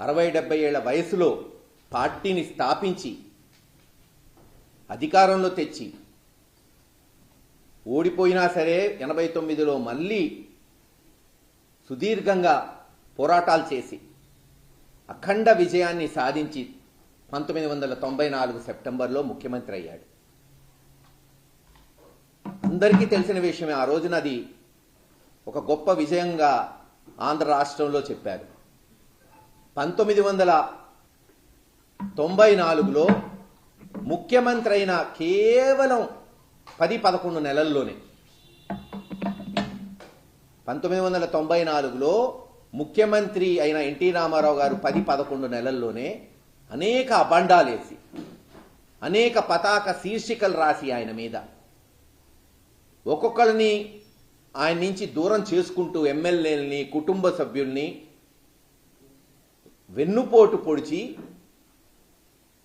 అరవై డెబ్బై ఏళ్ళ వయసులో పార్టీని స్థాపించి అధికారంలో తెచ్చి ఓడిపోయినా సరే ఎనభై తొమ్మిదిలో మళ్ళీ సుదీర్ఘంగా పోరాటాలు చేసి అఖండ విజయాన్ని సాధించి పంతొమ్మిది వందల తొంభై నాలుగు సెప్టెంబర్లో ముఖ్యమంత్రి అయ్యాడు. అందరికీ తెలిసిన విషయమే ఆ రోజున అది ఒక గొప్ప విజయంగా ఆంధ్ర రాష్ట్రంలో చెప్పారు. పంతొమ్మిది వందల తొంభై నాలుగులో ముఖ్యమంత్రి అయిన కేవలం పది పదకొండు నెలల్లోనే పంతొమ్మిది వందల తొంభై నాలుగులో ముఖ్యమంత్రి అయిన ఎన్టీ రామారావు గారు పది పదకొండు నెలల్లోనే అనేక అబండాలేసి అనేక పతాక శీర్షికలు రాసి ఆయన మీద. ఒక్కొక్కరిని ఆయన నుంచి దూరం చేసుకుంటూ ఎమ్మెల్యేలని కుటుంబ సభ్యుల్ని వెన్నుపోటు పొడిచి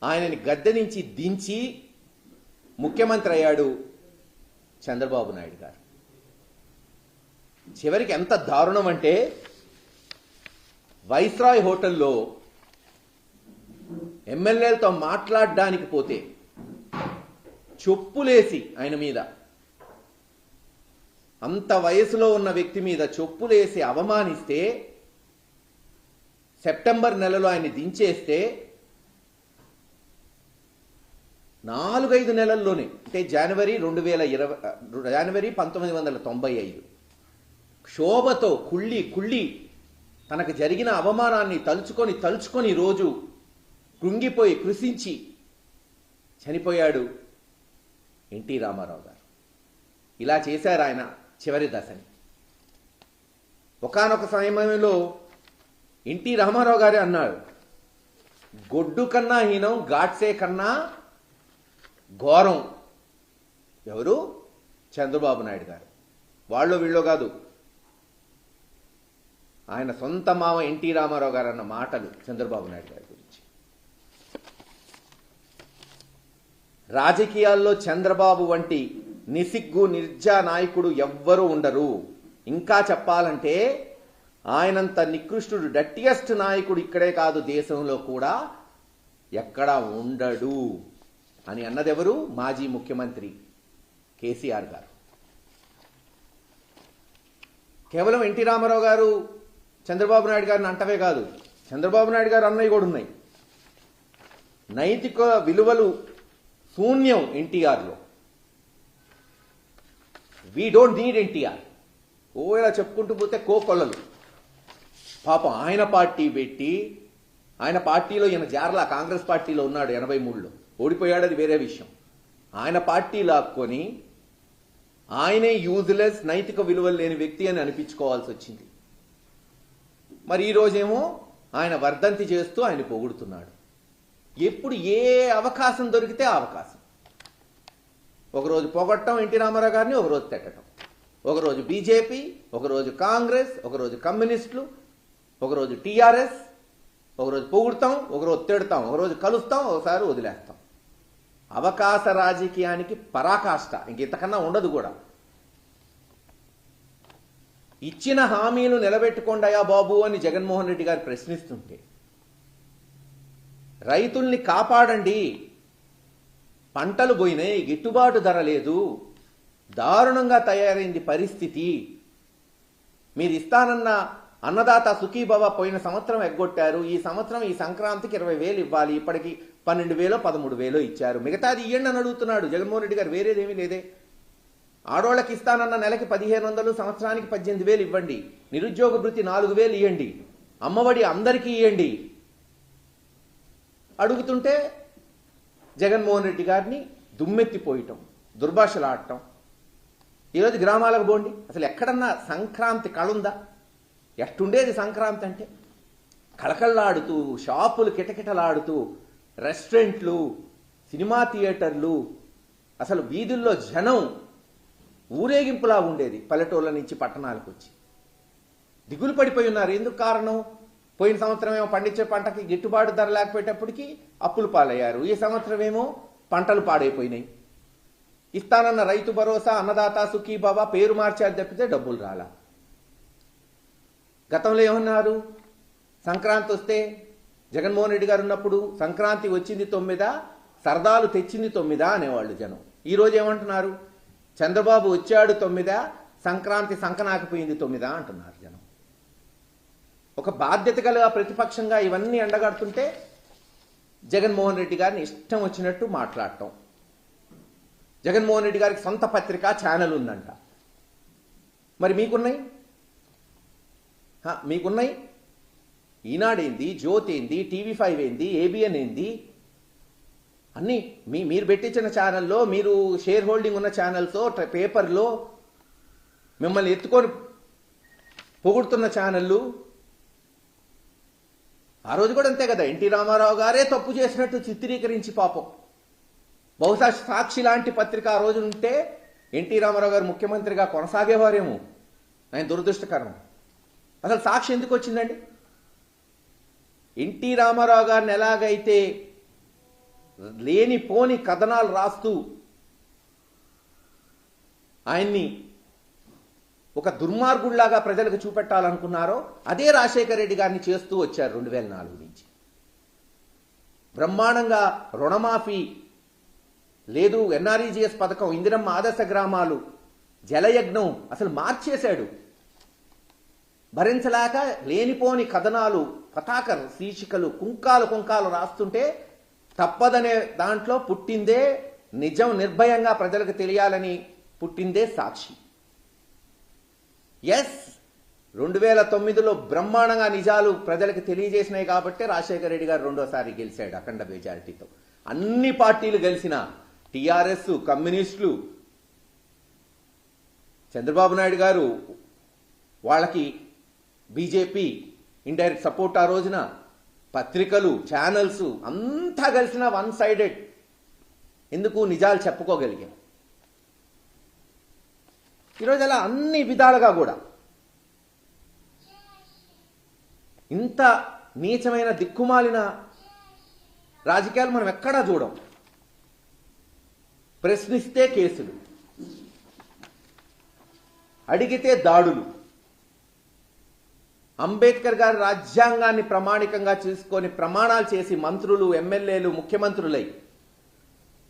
ఆయనని గద్దె నుంచి దించి ముఖ్యమంత్రి అయ్యాడు చంద్రబాబు నాయుడు గారు. చివరికి ఎంత దారుణం అంటే వైస్రాయ్ హోటల్లో ఎమ్మెల్యేలతో మాట్లాడడానికి పోతే చొప్పులేసి ఆయన మీద అంత వయసులో ఉన్న వ్యక్తి మీద చొప్పులేసి అవమానిస్తే సెప్టెంబర్ నెలలో ఆయన్ని దించేస్తే నాలుగైదు నెలల్లోనే అంటే జనవరి రెండు వేల ఇరవై జనవరి పంతొమ్మిది వందల తొంభై ఐదు క్షోభతో కుళ్ళి కుళ్ళి తనకు జరిగిన అవమానాన్ని తలుచుకొని తలుచుకొని రోజు కృంగిపోయి కృషించి చనిపోయాడు ఎన్టీ రామారావు గారు. ఇలా చేశారు ఆయన చివరి దశని. ఒకానొక సమయంలో ఎన్టీ రామారావు గారే అన్నాడు గొడ్డు కన్నా హీనం గాడ్సే కన్నా ఘోరం. ఎవరు? చంద్రబాబు నాయుడు గారు. వాళ్ళు వీళ్ళు కాదు. ఆయన సొంత మామ ఎన్టీ రామారావు గారు అన్న మాటలు చంద్రబాబు నాయుడు గారి గురించి. రాజకీయాల్లో చంద్రబాబు వంటి నిసిగ్గు నిర్జా నాయకుడు ఎవ్వరూ ఉండరు. ఇంకా చెప్పాలంటే ఆయనంత నికృష్టుడు డట్టియస్ట్ నాయకుడు ఇక్కడే కాదు దేశంలో కూడా ఎక్కడా ఉండడు అని అన్నదెవరు? మాజీ ముఖ్యమంత్రి కేసీఆర్ గారు. కేవలం ఎన్టీ రామారావు గారు చంద్రబాబు నాయుడు గారిని అంటవే కాదు. చంద్రబాబు నాయుడు గారు అన్నయ్య కూడా ఉన్నాయి. నైతిక విలువలు శూన్యం ఎన్టీఆర్లో. We don't need NTR. ఓ ఇలా చెప్పుకుంటూ పోతే కోకొల్లలు పాపం ఆయన పార్టీ పెట్టి ఆయన పార్టీలో ఈయన జార్లా కాంగ్రెస్ పార్టీలో ఉన్నాడు ఎనభై మూడులో. ఓడిపోయాడు అది వేరే విషయం. ఆయన పార్టీ లాక్కొని ఆయనే యూజ్లెస్ నైతిక విలువలు లేని వ్యక్తి అని అనిపించుకోవాల్సి వచ్చింది. మరి ఈ రోజేమో ఆయన వర్ధంతి చేస్తూ ఆయన పొగుడుతున్నాడు. ఎప్పుడు ఏ అవకాశం దొరికితే ఆ అవకాశం. ఒకరోజు పొగట్టం ఎన్టీ రామారావు గారిని ఒకరోజు తిట్టడం ఒకరోజు బీజేపీ ఒకరోజు కాంగ్రెస్ ఒకరోజు కమ్యూనిస్టులు ఒకరోజు టీఆర్ఎస్ ఒకరోజు పొగుడతాం ఒకరోజు తిడతాం ఒకరోజు కలుస్తాం ఒకసారి వదిలేస్తాం. అవకాశ రాజకీయానికి పరాకాష్ట. ఇంక ఇంతకన్నా ఉండదు కూడా. ఇచ్చిన హామీలు నిలబెట్టుకోండాయా బాబు అని జగన్మోహన్ రెడ్డి గారు ప్రశ్నిస్తుంటే రైతుల్ని కాపాడండి. పంటలు పోయినాయి గిట్టుబాటు ధర లేదు. దారుణంగా తయారైంది పరిస్థితి. మీరు ఇస్తానన్న అన్నదాత సుఖీభవ పోయిన సంవత్సరం ఎగ్గొట్టారు. ఈ సంవత్సరం ఈ సంక్రాంతికి ఇరవై వేలు ఇవ్వాలి. ఇప్పటికి పన్నెండు వేలో పదమూడు వేలో ఇచ్చారు. మిగతాది ఇయ్యండి అని అడుగుతున్నాడు. జగన్మోహన్ రెడ్డి గారు వేరేదేమీ లేదే. ఆడోళ్ళకి ఇస్తానన్న నెలకి పదిహేను వందలు సంవత్సరానికి పద్దెనిమిది వేలు ఇవ్వండి. నిరుద్యోగ భృతి నాలుగు వేలు ఇవ్వండి అమ్మఒడి అందరికీ ఇవ్వండి అడుగుతుంటే జగన్మోహన్ రెడ్డి గారిని దుమ్మెత్తిపోయటం దుర్భాషలాడటం. ఈరోజు గ్రామాలకు పోండి. అసలు ఎక్కడన్నా సంక్రాంతి కళుందా ఎట్టుండేది సంక్రాంతి అంటే? కళకళలాడుతూ షాపులు కిటకిటలాడుతూ రెస్టారెంట్లు సినిమా థియేటర్లు అసలు వీధుల్లో జనం ఊరేగింపులా ఉండేది పల్లెటూళ్ళ నుంచి పట్టణాలకు వచ్చి దిగులు పడిపోయి ఉన్నారు. ఎందుకు కారణం? పోయిన సంవత్సరం ఏమో పండించే పంటకి గిట్టుబాటు ధర లేకపోయేటప్పటికి అప్పులు పాలయ్యారు. ఈ సంవత్సరం ఏమో పంటలు పాడైపోయినాయి. ఇస్తానన్న రైతు భరోసా అన్నదాత సుఖీ బాబా పేరు మార్చారు తప్పితే డబ్బులు రాలా. గతంలో ఏమన్నారు? సంక్రాంతి వస్తే జగన్మోహన్ రెడ్డి గారు ఉన్నప్పుడు సంక్రాంతి వచ్చింది తొమ్మిదా సరదాలు తెచ్చింది తొమ్మిదా అనేవాళ్ళు జనం. ఈరోజు ఏమంటున్నారు? చంద్రబాబు వచ్చాడు తొమ్మిదా సంక్రాంతి సంకనాకపోయింది తొమ్మిదా అంటున్నారు జనం. ఒక బాధ్యత గల ప్రతిపక్షంగా ఇవన్నీ ఎండగడుతుంటే జగన్మోహన్ రెడ్డి గారిని ఇష్టం వచ్చినట్టు మాట్లాడటం. జగన్మోహన్ రెడ్డి గారికి సొంత పత్రిక ఛానల్ ఉందంట. మరి మీకున్నాయి? మీకున్నాయి? ఈనాడేంది? జ్యోతి ఏంది టీవీ ఫైవ్ ఏంది ఏబిఎన్ ఏంది అన్నీ మీ మీరు పెట్టించిన ఛానల్లో మీరు షేర్ హోల్డింగ్ ఉన్న ఛానల్తో పేపర్లో మిమ్మల్ని ఎత్తుకొని పొగుడుతున్న ఛానళ్ళు. ఆ రోజు కూడా అంతే కదా ఎన్టీ రామారావు గారే తప్పు చేసినట్టు చిత్రీకరించి పాపం. బహుశా సాక్షి లాంటి పత్రిక ఆ రోజు ఉంటే ఎన్టీ రామారావు గారు ముఖ్యమంత్రిగా కొనసాగేవారేమో. ఆయన దురదృష్టకరం. అసలు సాక్షి ఎందుకు వచ్చిందండి? ఎన్టీ రామారావు గారిని ఎలాగైతే లేని పోని కథనాలు రాస్తూ ఆయన్ని ఒక దుర్మార్గుడిలాగా ప్రజలకు చూపెట్టాలనుకున్నారో అదే రాజశేఖర రెడ్డి గారిని చేస్తూ వచ్చారు రెండు వేల నాలుగు నుంచి. బ్రహ్మాండంగా రుణమాఫీ లేదు ఎన్ఆర్ఈజిఎస్ పథకం ఇందిరమ్మ ఆదర్శ గ్రామాలు జలయజ్ఞం అసలు మార్చేశాడు. భరించలేక లేనిపోని కథనాలు పతాక శీర్షికలు కుంకాలు కుంకాలు రాస్తుంటే తప్పదనే దాంట్లో పుట్టిందే నిజం నిర్భయంగా ప్రజలకు తెలియాలని పుట్టిందే సాక్షి. ఎస్ రెండు వేల తొమ్మిదిలో బ్రహ్మాండంగా నిజాలు ప్రజలకు తెలియజేసినాయి కాబట్టి రాజశేఖర రెడ్డి గారు రెండోసారి గెలిచాడు అఖండ మెజారిటీతో అన్ని పార్టీలు గెలిచిన టిఆర్ఎస్ కమ్యూనిస్టులు చంద్రబాబు నాయుడు గారు వాళ్ళకి బీజేపీ ఇండైరెక్ట్ సపోర్ట్ ఆ రోజున పత్రికలు ఛానల్స్ అంతా కలిసిన వన్ సైడెడ్ ఎందుకు? నిజాలు చెప్పుకోగలిగాం. ఈరోజు అలా అన్ని విధాలుగా కూడా ఇంత నీచమైన దిక్కుమాలిన రాజకీయాలు మనం ఎక్కడా చూడం. ప్రశ్నిస్తే కేసులు అడిగితే దాడులు. అంబేద్కర్ గారి రాజ్యాంగాన్ని ప్రామాణికంగా చూసుకొని ప్రమాణాలు చేసి మంత్రులు ఎమ్మెల్యేలు ముఖ్యమంత్రులై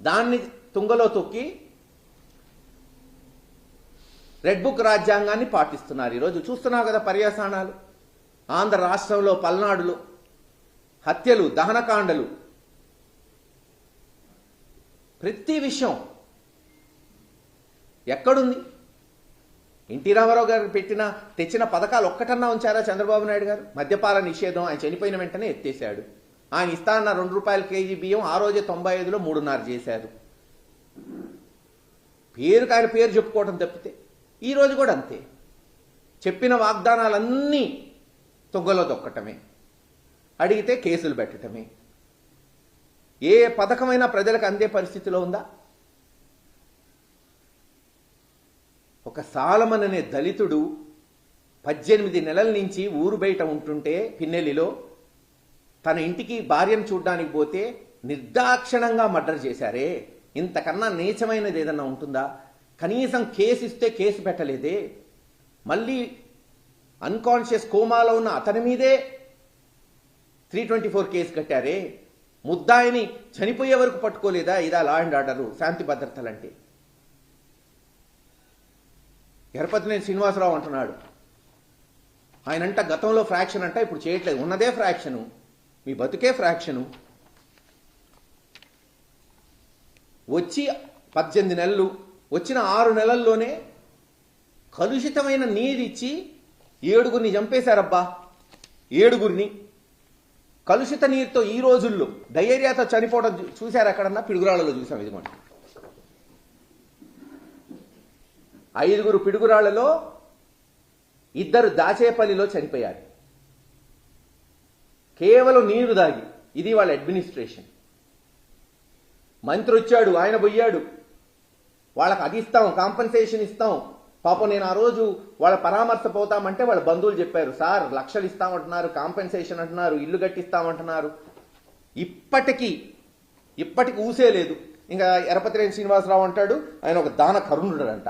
దాన్ని తుంగలో తొక్కి రెడ్ బుక్ రాజ్యాంగాన్ని పాటిస్తున్నారు. ఈరోజు చూస్తున్నావు కదా పర్యాసానాలు ఆంధ్ర రాష్ట్రంలో పల్నాడులో హత్యలు దహనకాండలు. ప్రతి విషయం ఎక్కడుంది? ఎన్టీ రామారావు గారు పెట్టిన తెచ్చిన పథకాలు ఒక్కటన్నా ఉంచారా చంద్రబాబు నాయుడు గారు? మద్యపాల నిషేధం ఆయన చనిపోయిన వెంటనే ఎత్తేసాడు ఆయన ఇస్తానన్న రెండు రూపాయల కేజీ బియ్యం ఆ రోజే తొంభై ఐదులో మూడున్నర చేశారు. పేరుకి ఆయన పేరు చెప్పుకోవడం తప్పితే ఈరోజు కూడా అంతే. చెప్పిన వాగ్దానాలన్నీ తొగ్గలో దొక్కటమే అడిగితే కేసులు పెట్టటమే. ఏ పథకమైనా ప్రజలకు అందే పరిస్థితిలో ఉందా? ఒక సాలమన్ అనే దళితుడు పద్దెనిమిది నెలల నుంచి ఊరు బయట ఉంటుంటే పిన్నెల్లిలో తన ఇంటికి భార్యను చూడ్డానికి పోతే నిర్దాక్షిణంగా మర్డర్ చేశారే. ఇంతకన్నా నీచమైనది ఏదన్నా ఉంటుందా? కనీసం కేసు ఇస్తే కేసు పెట్టలేదే. మళ్ళీ అన్కాన్షియస్ కోమాలో ఉన్న అతని మీదే త్రీ ట్వంటీ ఫోర్ కేసు కట్టారే. ముద్దాయిని చనిపోయే వరకు పట్టుకోలేదా? ఇదా లా అండ్ ఆర్డరు శాంతి భద్రతలంటే. ఎరపతినేని శ్రీనివాసరావు అంటున్నాడు. ఆయనంట గతంలో ఫ్రాక్షన్ అంట ఇప్పుడు చేయట్లేదు. ఉన్నదే ఫ్రాక్షను మీ బతుకే ఫ్రాక్షను వచ్చి పద్దెనిమిది నెలలు వచ్చిన ఆరు నెలల్లోనే కలుషితమైన నీరిచ్చి ఏడుగురిని చంపేశారబ్బా. ఏడుగురిని. కలుషిత నీరుతో ఈ రోజుల్లో డయేరియాతో చనిపోవడం చూశారు ఎక్కడన్నా? పిడుగురాళ్ళలో చూసాం ఇదిగోండి. ఐదుగురు పిడుగురాళ్ళలో ఇద్దరు దాచేపల్లిలో చనిపోయారు. కేవలం నీరు దాగి ఇది వాళ్ళ అడ్మినిస్ట్రేషన్ మంత్రి వచ్చాడు ఆయన పోయాడు. వాళ్ళకి అది ఇస్తాం కాంపన్సేషన్ ఇస్తాం. పాపం నేను ఆ రోజు వాళ్ళ పరామర్శ పోతామంటే వాళ్ళ బంధువులు చెప్పారు సార్ లక్షలు ఇస్తామంటున్నారు కాంపెన్సేషన్ అంటున్నారు ఇల్లు కట్టిస్తామంటున్నారు. ఇప్పటికీ ఇప్పటికి ఊసే లేదు. ఇంకా ఎరపతిరేని శ్రీనివాసరావు అంటాడు ఆయన ఒక దాన కరుణుడంట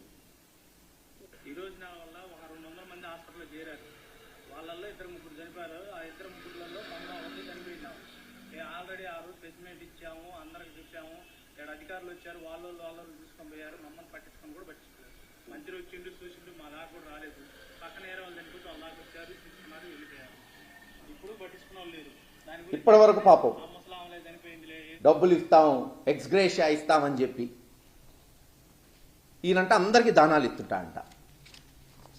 వాళ్ళల్లో ఇద్దరు ముగ్గురు చనిపోయారు. ఆ ఇద్దరు ముగ్గురులలో తొంభై మంది చనిపోయినాం. ఆల్రెడీ ఆ రోజు స్పెసిమెంట్ ఇచ్చాము అందరికి చెప్పాము. ఇక్కడ అధికారులు వచ్చారు వాళ్ళు వాళ్ళు తీసుకొని పోయారు మమ్మల్ని పట్టించుకొని కూడా పట్టించుకోలేదు మంత్రి వచ్చిండు చూసిండు మా దాకా కూడా రాలేదు. పక్కన ఏరే వాళ్ళు చనిపోతే వాళ్ళ దాకా వచ్చారు తీసుకున్నారు వెళ్ళిపోయారు. ఇప్పుడు పట్టించుకున్న వాళ్ళు లేరు. దాని గురించి ఇప్పటి వరకు పాపం. ఆ ముసలాంలే చనిపోయిందిలే. డబ్బులు ఇస్తాం ఎక్స్గ్రేషియా ఇస్తామని చెప్పి. ఈయనంట అందరికీ దానాలు ఇస్తుంటా అంట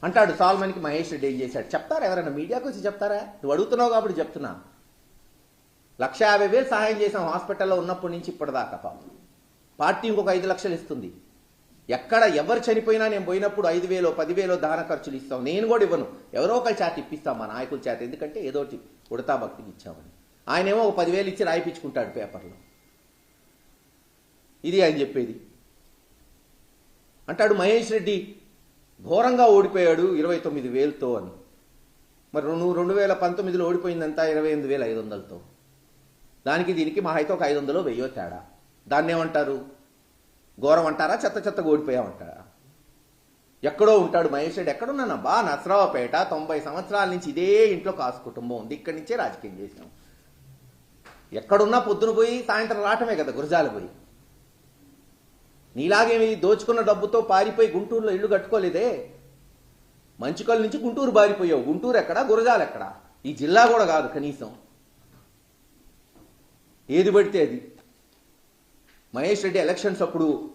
అంటాడు సాల్మన్కి మహేష్ రెడ్డి ఏం చేశాడు? చెప్తారా ఎవరైనా మీడియాకు వచ్చి చెప్తారా? నువ్వు అడుగుతున్నావు కాబట్టి చెప్తున్నా. లక్ష యాభై వేలు సహాయం చేసాం హాస్పిటల్లో ఉన్నప్పటి నుంచి ఇప్పటిదాకా పాపం. పార్టీ ఇంకొక ఐదు లక్షలు ఇస్తుంది. ఎక్కడ ఎవరు చనిపోయినా నేను పోయినప్పుడు ఐదు వేలో పదివేలో దాన ఖర్చులు ఇస్తాం. నేను కూడా ఇవ్వను. ఎవరో ఒకరి చేత ఇప్పిస్తాం మా నాయకుల చేత ఎందుకంటే ఏదోటి ఉడతా భక్తికి ఇచ్చామని. ఆయనేమో ఒక పదివేలు ఇచ్చి రాయిపించుకుంటాడు పేపర్లో. ఇది ఆయన చెప్పేది. అంటాడు మహేష్ రెడ్డి ఘోరంగా ఓడిపోయాడు ఇరవై తొమ్మిది వేలతో అని. మరి రెండు రెండు వేల పంతొమ్మిదిలో ఓడిపోయిందంతా ఇరవై ఎనిమిది వేల ఐదు వందలతో. దానికి దీనికి మా అయితే ఒక ఐదు వందలు వెయ్యో తేడా. దాన్ని ఏమంటారు? ఘోరం అంటారా? చెత్త చెత్తగా ఓడిపోయామంటారా? ఎక్కడో ఉంటాడు మహేష్ రెడ్డి. ఎక్కడున్నానా? బా నసరావుపేట తొంభై సంవత్సరాల నుంచి ఇదే ఇంట్లో కాసు కుటుంబం ఉంది. ఇక్కడి నుంచే రాజకీయం చేసాం ఎక్కడున్నా పొద్దున పోయి సాయంత్రం రావటమే కదా గురజాల పోయి. నీలాగేమి దోచుకున్న డబ్బుతో పారిపోయి గుంటూరులో ఇల్లు కట్టుకోలేదే? మంచుకల్ నుంచి గుంటూరు బారిపోయావు. గుంటూరు ఎక్కడా? గురజాలు ఎక్కడా? ఈ జిల్లా కూడా కాదు కనీసం. ఏది పడితే అది. మహేష్ రెడ్డి ఎలక్షన్స్ అప్పుడు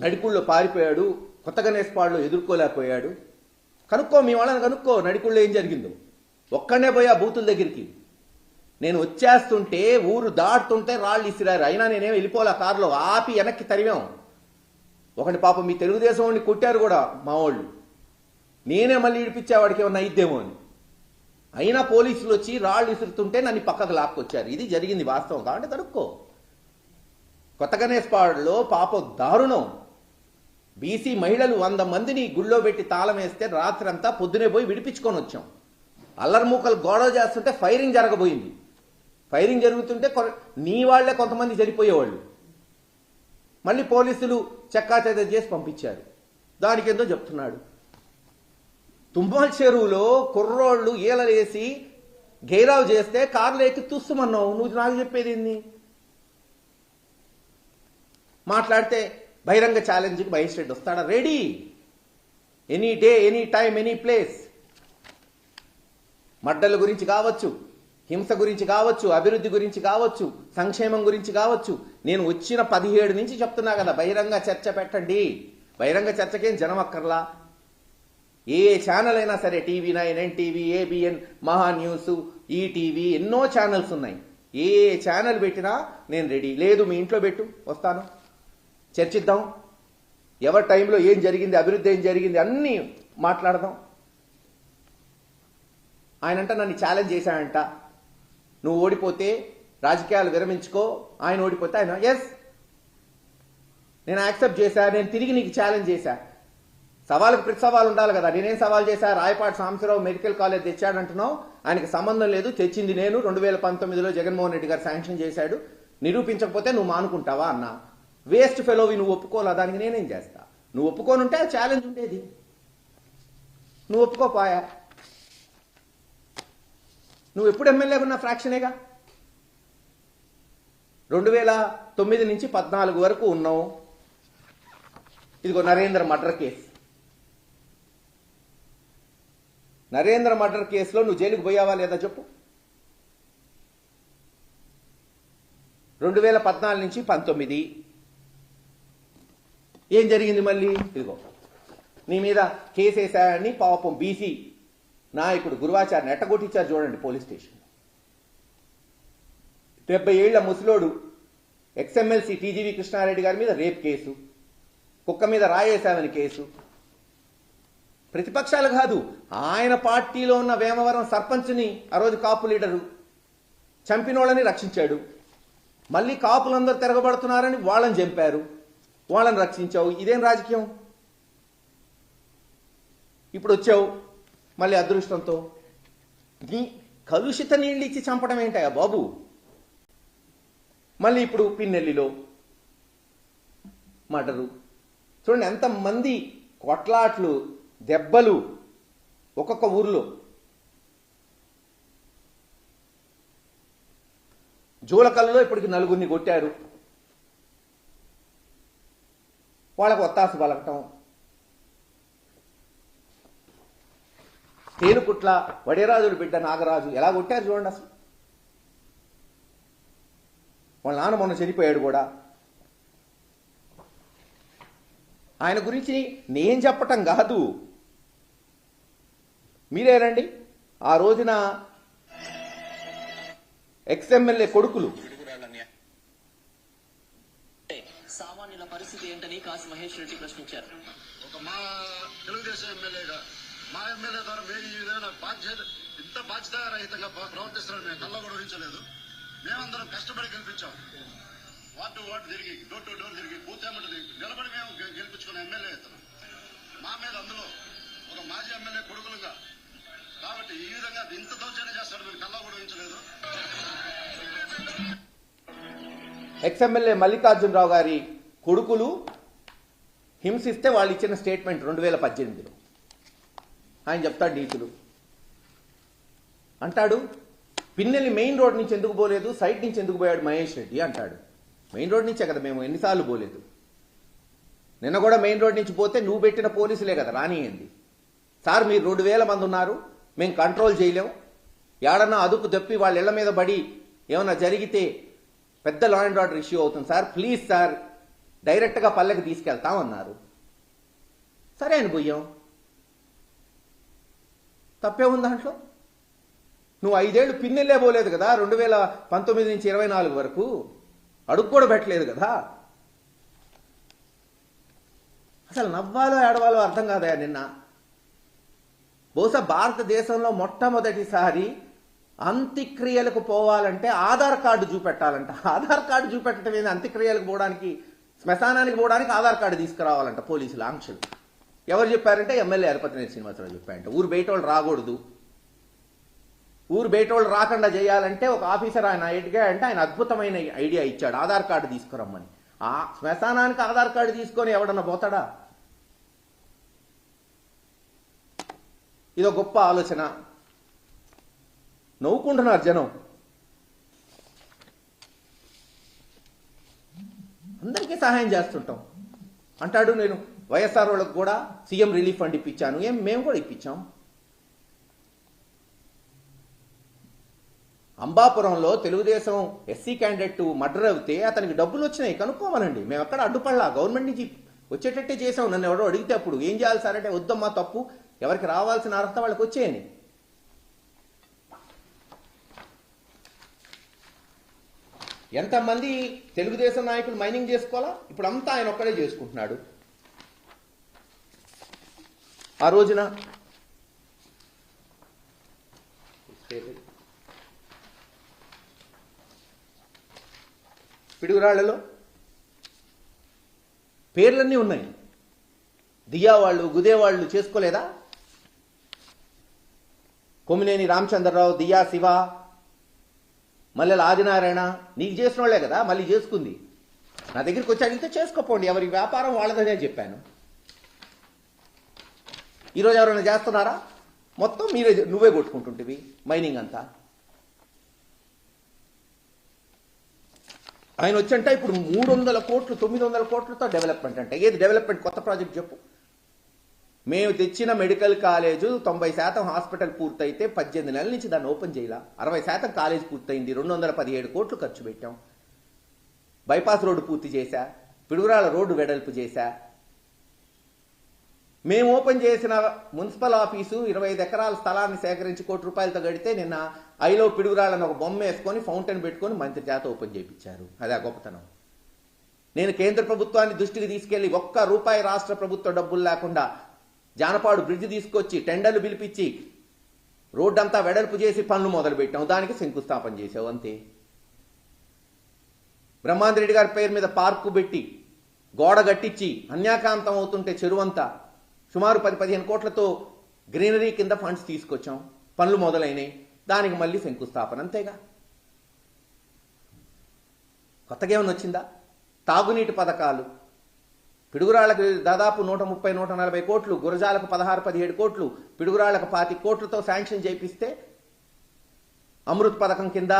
నడికుళ్ళలో పారిపోయాడు. కొత్త గణేష్పాడులో ఎదుర్కోలేకపోయాడు. కనుక్కో మీ వాళ్ళని కనుక్కో నడికుళ్ళలో ఏం జరిగిందో? ఒక్కడనే పోయా బూతుల దగ్గరికి. నేను వచ్చేస్తుంటే ఊరు దాటుతుంటే రాళ్ళు ఇసిరారు. అయినా నేనేం వెళ్ళిపోలే కారులో? ఆపి వెనక్కి తరివాం ఒకటి పాపం మీ తెలుగుదేశం వాడిని కొట్టారు కూడా మా వాళ్ళు. నేనే మళ్ళీ ఇడిపించేవాడికి ఏమన్నా అయిద్దేమో అని. అయినా పోలీసులు వచ్చి రాళ్ళు ఇసురుతుంటే నన్ను పక్కకు లాక్కొచ్చారు. ఇది జరిగింది వాస్తవం కాబట్టి తడుక్కో. కొత్త గణేష్పాడులో పాపం దారుణం. బీసీ మహిళలు వంద మందిని గుళ్ళో పెట్టి తాళం వేస్తే రాత్రంతా పొద్దునే పోయి విడిపించుకొని వచ్చాం. అల్లరిమూకలు గొడవ చేస్తుంటే ఫైరింగ్ జరగబోయింది. ఫైరింగ్ జరుగుతుంటే కొ- నీ వాళ్ళే కొంతమంది చనిపోయేవాళ్ళు. మళ్ళీ పోలీసులు చెక్కాచెద చేసి పంపించారు. దానికేందో చెప్తున్నాడు. తుమ్మల చెరువులో కుర్రోళ్ళు ఈలలేసి గేరావు చేస్తే కార్లు ఎక్కి తుస్సుమన్నావు. నువ్వు నాకు చెప్పేది ఏంది? మాట్లాడితే బహిరంగ ఛాలెంజ్కి మహేష్ రెడ్డి వస్తాడా? Ready. Any day any time any place. మడ్డల గురించి కావచ్చు. హింస గురించి కావచ్చు అభివృద్ధి గురించి కావచ్చు సంక్షేమం గురించి కావచ్చు. నేను వచ్చిన పదిహేడు నుంచి చెప్తున్నా కదా బహిరంగ చర్చ పెట్టండి. బహిరంగ చర్చకేం జనం అక్కర్లా? ఏ ఛానల్ అయినా సరే TV nine NTV ABN Maha news ETV ఎన్నో ఛానల్స్ ఉన్నాయి. ఏ ఛానల్ పెట్టినా నేను రెడీ. లేదు మీ ఇంట్లో పెట్టు వస్తాను. చర్చిద్దాం. ఎవరి టైంలో ఏం జరిగింది అభివృద్ధి ఏం జరిగింది అన్నీ మాట్లాడదాం. ఆయనంట నన్ను ఛాలెంజ్ చేశాడంట. నువ్వు ఓడిపోతే రాజకీయాలు విరమించుకో ఆయన ఓడిపోతే ఆయన ఎస్ నేను యాక్సెప్ట్ చేశా నేను తిరిగి నీకు ఛాలెంజ్ చేశా. సవాల్కి ప్రతి సవాల్ ఉండాలి కదా. నేనేం సవాల్ చేశా? రాయపాటి సాంబశివరావు మెడికల్ కాలేజ్ తెచ్చాడంటున్నావు ఆయనకి సంబంధం లేదు. తెచ్చింది నేను. రెండు వేల పంతొమ్మిదిలో జగన్మోహన్ రెడ్డి గారు శాంక్షన్ చేశాడు. నిరూపించకపోతే నువ్వు మానుకుంటావా అన్నా. వేస్ట్ ఫెలోవి నువ్వు ఒప్పుకోలే దానికి నేనేం చేస్తా? నువ్వు ఒప్పుకోనుంటే ఛాలెంజ్ ఉండేది. నువ్వు ఒప్పుకోపోయా? నువ్వు ఎప్పుడు ఎమ్మెల్యే ఉన్న ఫ్రాక్షనేగా? రెండు వేల తొమ్మిది నుంచి పద్నాలుగు వరకు ఉన్నావు. ఇదిగో Narendra murder case. Narendra murder కేసులో నువ్వు జైలుకు పోయావా లేదా చెప్పు? రెండు వేల పద్నాలుగు నుంచి పంతొమ్మిది. ఏం జరిగింది మళ్ళీ? ఇదిగో. నీ మీద కేసు వేశాడని పాపం బీసీ నాయకుడు గురువాచార్య నెట్టగొట్టించారు చూడండి పోలీస్ స్టేషన్. డెబ్బై ఏళ్ళ ముసలోడు ఎక్స్ఎమ్మెల్సీ టీజీవి కృష్ణారెడ్డి గారి మీద రేప్ కేసు కుక్క మీద రాయేశామని కేసు. ప్రతిపక్షాలు కాదు ఆయన పార్టీలో ఉన్న వేమవరం సర్పంచ్ని ఆ రోజు కాపు లీడరు చంపినోళ్ళని రక్షించాడు. మళ్ళీ కాపులందరూ తిరగబడుతున్నారని వాళ్ళని చంపారు. వాళ్ళని రక్షించావు ఇదేం రాజకీయం? ఇప్పుడు వచ్చావు మళ్ళీ అదృష్టంతో. నీ కలుషిత నీళ్ళు ఇచ్చి చంపడం ఏంటయ్యా బాబు? మళ్ళీ ఇప్పుడు పిన్నెల్లిలో మటరు. చూడండి ఎంతమంది కొట్లాట్లు దెబ్బలు ఒక్కొక్క ఊర్లో. జూలకల్లో ఇప్పటికి నలుగురిని కొట్టారు. వాళ్ళకు ఒత్తాసు పలకటం. తేలుపుట్ల వడేరాజుడు బిడ్డ నాగరాజు ఎలా కొట్టారు చూడండి అసలు. వాళ్ళ నాన్న మొన్న చనిపోయాడు కూడా. ఆయన గురించి నేను చెప్పటం కాదు. మీరేనండి ఆ రోజున ఎక్స్ఎమ్మెల్యే కొడుకులు. సామాన్యుల పరిస్థితి ఏంటని కాసి మహేష్ రెడ్డి ప్రశ్నించారు. ఒక మా తెలుగుదేశం ఎమ్మెల్యేగా మా ఎమ్మెల్యే ద్వారా మేము ఈ విధంగా బాధ్యత ఇంత బాధ్యతారహితంగా ప్ర- ప్రవర్తిస్తున్నారని మేము కళ్ళ కూడా ఊహించలేదు. మేమందరం కష్టపడి గెలిపించాం. వార్డు వార్డు తిరిగి డోర్ టు డోర్ తిరిగి బూత్ తిరిగి నిలబడి మేము గెలిపించుకున్న ఎమ్మెల్యే ఇతను మా మీద అందులో ఒక మాజీ ఎమ్మెల్యే కొడుకులుగా. కాబట్టి ఈ విధంగా ఇంత దౌర్జన్యం చేస్తాడు మేము కళ్ళ కూడా ఊహించలేదు. ఎక్స్ఎమ్మెల్యే మల్లికార్జునరావు గారి కొడుకులు హింసిస్తే వాళ్ళు ఇచ్చిన స్టేట్మెంట్ రెండు వేల పద్దెనిమిదిలో. ఆయన చెప్తాడు నీతులు అంటాడు పిన్నెల్లి మెయిన్ రోడ్ నుంచి ఎందుకు పోలేదు? సైట్ నుంచి ఎందుకు పోయాడు మహేష్ రెడ్డి? అంటాడు. మెయిన్ రోడ్ నుంచే కదా మేము ఎన్నిసార్లు పోలేదు? నిన్న కూడా మెయిన్ రోడ్ నుంచి పోతే నువ్వు పెట్టిన పోలీసులే కదా రానియండి సార్ మీరు రెండు వేల మంది ఉన్నారు మేము కంట్రోల్ చేయలేం. ఏడన్నా అదుపు తప్పి వాళ్ళ ఇళ్ళ మీద పడి ఏమన్నా జరిగితే పెద్ద లా అండ్ ఆర్డర్ ఇష్యూ అవుతుంది. సార్ ప్లీజ్ సార్ డైరెక్ట్గా పల్లెకి తీసుకెళ్తామన్నారు. సరే అని పోయాం. తప్పే ఉంది దాంట్లో? నువ్వు ఐదేళ్ళు పిన్నెల్లే పోలేదు కదా రెండు వేల పంతొమ్మిది నుంచి ఇరవై నాలుగు వరకు? అడుగు కూడా పెట్టలేదు కదా? అసలు నవ్వాలో ఏడవాలో అర్థం కాదయా నిన్న. బహుశా భారతదేశంలో మొట్టమొదటిసారి అంత్యక్రియలకు పోవాలంటే ఆధార్ కార్డు చూపెట్టాలంట. ఆధార్ కార్డు చూపెట్టడం ఏంది? అంత్యక్రియలకు పోవడానికి శ్మశానానికి పోవడానికి ఆధార్ కార్డు తీసుకురావాలంట పోలీసులు ఆంక్షలు. ఎవరు చెప్పారంటే ఎమ్మెల్యే అరపతినేని శ్రీనివాసరావు చెప్పారంట. ఊరు బయట వాళ్ళు రాకూడదు. ఊరు బయట వాళ్ళు రాకుండా చేయాలంటే ఒక ఆఫీసర్ ఆయన అడిగా అంటే ఆయన అద్భుతమైన ఐడియా ఇచ్చాడు. ఆధార్ కార్డు తీసుకురమ్మని. ఆ శ్మశానానికి ఆధార్ కార్డు తీసుకొని ఎవడన్నా పోతాడా? ఇదో గొప్ప ఆలోచన. నవ్వుకుంటున్నారు జనం. అందరికీ సహాయం చేస్తుంటాం. అంటాడు నేను. వైఎస్ఆర్ వాళ్ళకు కూడా సీఎం రిలీఫ్ ఫండ్ ఇప్పించాను. ఏం మేము కూడా ఇప్పించాం. అంబాపురంలో తెలుగుదేశం ఎస్సీ క్యాండిడేట్ మర్డర్ అవుతే అతనికి డబ్బులు వచ్చినాయి. కనుక్కోమనండి. మేము ఎక్కడ అడ్డుపడలా. గవర్నమెంట్ నుంచి వచ్చేటట్టే చేసాం. నన్ను ఎవడో అడిగితే అప్పుడు ఏం చేయాలి సార్ అంటే వద్దమ్మా తప్పు. ఎవరికి రావాల్సిన అర్హత వాళ్ళకి వచ్చేయని ఎంతమంది తెలుగుదేశం నాయకులు మైనింగ్ చేసుకోవాలా? ఇప్పుడు అంతా ఆయన ఒక్కడే చేసుకుంటున్నాడు. ఆ రోజున పిడుగురాళ్ళలో పేర్లన్నీ ఉన్నాయి. దియా వాళ్ళు చేసుకోలేదా? కొమ్మినేని రామచంద్రరావు దియా శివ మల్లెల ఆదినారాయణ నీకు చేసిన వాళ్ళే కదా మళ్ళీ చేసుకుంది. నా దగ్గరికి వచ్చాక అడిగితే చేసుకోపోండి ఎవరి వ్యాపారం వాళ్ళదనే చెప్పాను. ఈరోజు ఎవరైనా చేస్తున్నారా? మొత్తం మీరే నువ్వే కొట్టుకుంటుంటివి మైనింగ్ అంతా. ఆయన వచ్చంటే ఇప్పుడు మూడు వందల కోట్లు తొమ్మిది వందల కోట్లతో డెవలప్మెంట్ అంటే. ఏది డెవలప్మెంట్ కొత్త ప్రాజెక్ట్ చెప్పు. మేము తెచ్చిన మెడికల్ కాలేజు తొంభై శాతం హాస్పిటల్ పూర్తయితే పద్దెనిమిది నెలల నుంచి దాన్ని ఓపెన్ చేయాల? అరవై శాతం కాలేజ్ పూర్తయింది రెండు వందల పదిహేడు కోట్లు ఖర్చు పెట్టాం. బైపాస్ రోడ్డు పూర్తి చేశా. పిడుగురాల రోడ్డు వెడల్పు చేశా. మేము ఓపెన్ చేసిన మున్సిపల్ ఆఫీసు ఇరవై ఐదు ఎకరాల స్థలాన్ని సేకరించి కోటి రూపాయలతో గడితే నిన్న ఐలో పిడుగురాళ్ళని ఒక బొమ్మ వేసుకొని ఫౌంటైన్ పెట్టుకొని మంత్రి చేత ఓపెన్ చేయించారు అదే ఆ గొప్పతనం. నేను కేంద్ర ప్రభుత్వాన్ని దృష్టికి తీసుకెళ్ళి ఒక్క రూపాయి రాష్ట్ర ప్రభుత్వ డబ్బులు లేకుండా జానపాడు బ్రిడ్జ్ తీసుకొచ్చి టెండర్లు పిలిపించి రోడ్డంతా వెడల్పు చేసి పనులు మొదలు పెట్టాం దానికి శంకుస్థాపన చేసావు అంతే. బ్రహ్మాందరెడ్డి గారి పేరు మీద పార్కు పెట్టి గోడ కట్టించి అన్యాకాంతం అవుతుంటే చెరువంతా సుమారు పది పదిహేను కోట్లతో గ్రీనరీ కింద ఫండ్స్ తీసుకొచ్చాం. పనులు మొదలైనవి దానికి మళ్ళీ శంకుస్థాపన అంతేగా. కొత్తగా ఏమైనా వచ్చిందా? తాగునీటి పథకాలు. పిడుగురాళ్ళకు దాదాపు నూట ముప్పై నూట నలభై కోట్లు గురజాలకు పదహారు పదిహేడు కోట్లు పిడుగురాళ్ళకు పాతి కోట్లతో శాంక్షన్ చేపిస్తే అమృత్ పథకం కింద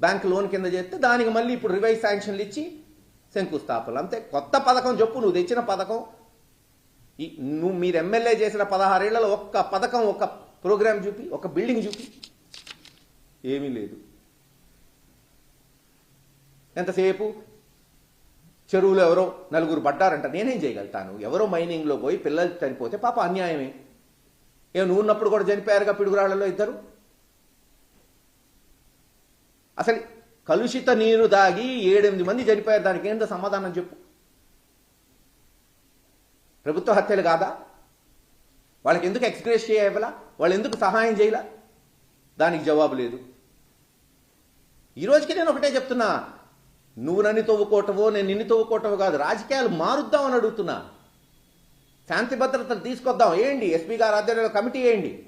బ్యాంక్ లోన్ కింద చేస్తే దానికి మళ్ళీ ఇప్పుడు రివైజ్ శాంక్షన్లు ఇచ్చి శంకుస్థాపనలు. అంతే. కొత్త పథకం చెప్పు నువ్వు తెచ్చిన పథకం ఈ నువ్వు మీరు ఎమ్మెల్యే చేసిన పదహారేళ్ళలో ఒక్క పథకం ఒక ప్రోగ్రాం చూపి ఒక బిల్డింగ్ చూపి. ఏమీ లేదు. ఎంతసేపు? చెరువులో ఎవరో నలుగురు పడ్డారంట. నేనేం చేయగలుగుతాను? ఎవరో మైనింగ్లో పోయి పిల్లలు చనిపోతే పాప అన్యాయమే. ఏ నువ్వు ఉన్నప్పుడు కూడా చనిపోయారుగా పిడుగురాళ్ళలో ఇద్దరు? అసలు కలుషిత నీరు దాగి ఏడెనిమిది మంది చనిపోయారు. దానికి ఏంటో సమాధానం చెప్పు. ప్రభుత్వ హత్యలు కాదా? వాళ్ళకి ఎందుకు ఎక్స్గ్రేస్ చేయవలా? వాళ్ళు ఎందుకు సహాయం చేయలా? దానికి జవాబు లేదు. ఈ రోజుకి నేను ఒకటే చెప్తున్నా. నువ్వు నన్ను తవ్వుకోవటవో నేను నిన్ను తవ్వుకోవటవో కాదు రాజకీయాలు మారుద్దామని అడుగుతున్నా. శాంతి భద్రతలు తీసుకొద్దాం. ఏంటి ఎస్పీ గారు ఆధ్వర్యంలో కమిటీ వేయండి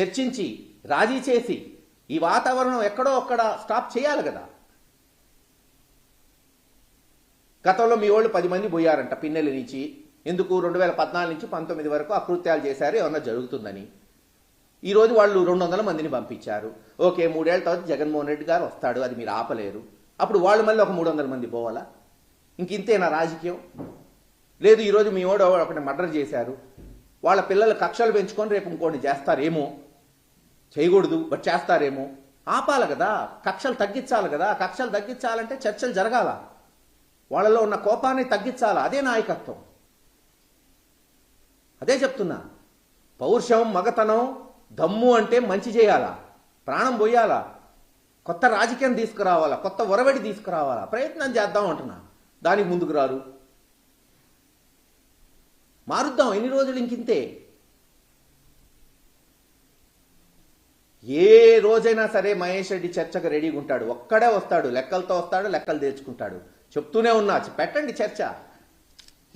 చర్చించి రాజీ చేసి ఈ వాతావరణం ఎక్కడో అక్కడ స్టాప్ చేయాలి కదా. గతంలో మీ వాళ్ళు పది మంది పోయారంట పిన్నెల నుంచి. ఎందుకు? రెండు వేల పద్నాలుగు నుంచి పంతొమ్మిది వరకు అకృత్యాలు చేశారు ఏమన్నా జరుగుతుందని. ఈరోజు వాళ్ళు రెండు వందల మందిని పంపించారు. ఓకే మూడేళ్ళ తర్వాత జగన్మోహన్ రెడ్డి గారు వస్తాడు అది మీరు ఆపలేరు. అప్పుడు వాళ్ళు మళ్ళీ ఒక మూడు వందల మంది పోవాలా? ఇంక ఇంతేనా రాజకీయం? లేదు ఈరోజు మీ వాడు ఒకటి మర్డర్ చేశారు. వాళ్ళ పిల్లలు కక్షలు పెంచుకొని రేపు ఇంకోటి చేస్తారేమో? చేయకూడదు బట్ చేస్తారేమో? ఆపాలి కదా కక్షలు తగ్గించాలి కదా కక్షలు తగ్గించాలంటే చర్చలు జరగాల? వాళ్ళలో ఉన్న కోపాన్ని తగ్గించాలా? అదే నాయకత్వం. అదే చెప్తున్నా. పౌరుషం మగతనం దమ్ము అంటే మంచి చేయాలా? ప్రాణం పోయాలా? కొత్త రాజకీయం తీసుకురావాలా? కొత్త ఒరవడి తీసుకురావాలా? ప్రయత్నం చేద్దాం అంటున్నా. దానికి ముందుకు రారు. మారుద్దాం ఎన్ని రోజులు ఇంకింతే? ఏ రోజైనా సరే మహేష్ రెడ్డి చర్చకు రెడీగా ఉంటాడు ఒక్కడే వస్తాడు. లెక్కలతో వస్తాడు లెక్కలు తెచ్చుకుంటాడు చెప్తూనే ఉన్నా. పెట్టండి చర్చ.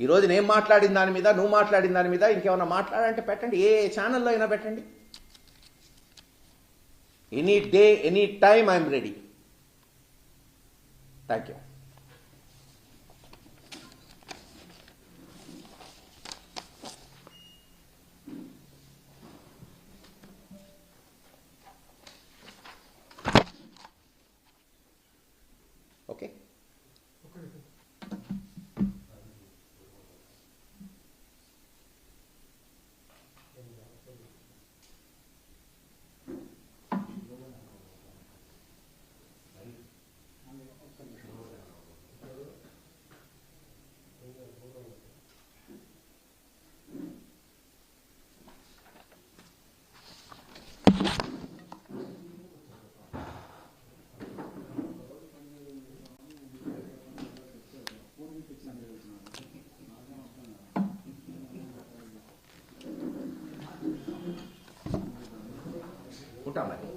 ఈరోజు నేను మాట్లాడిన దాని మీద నువ్వు మాట్లాడిన దాని మీద ఇంకేమైనా మాట్లాడంటే పెట్టండి. ఏ ఛానల్లో అయినా పెట్టండి. Any day any time I'm ready. Thank you ఉంటాం మరి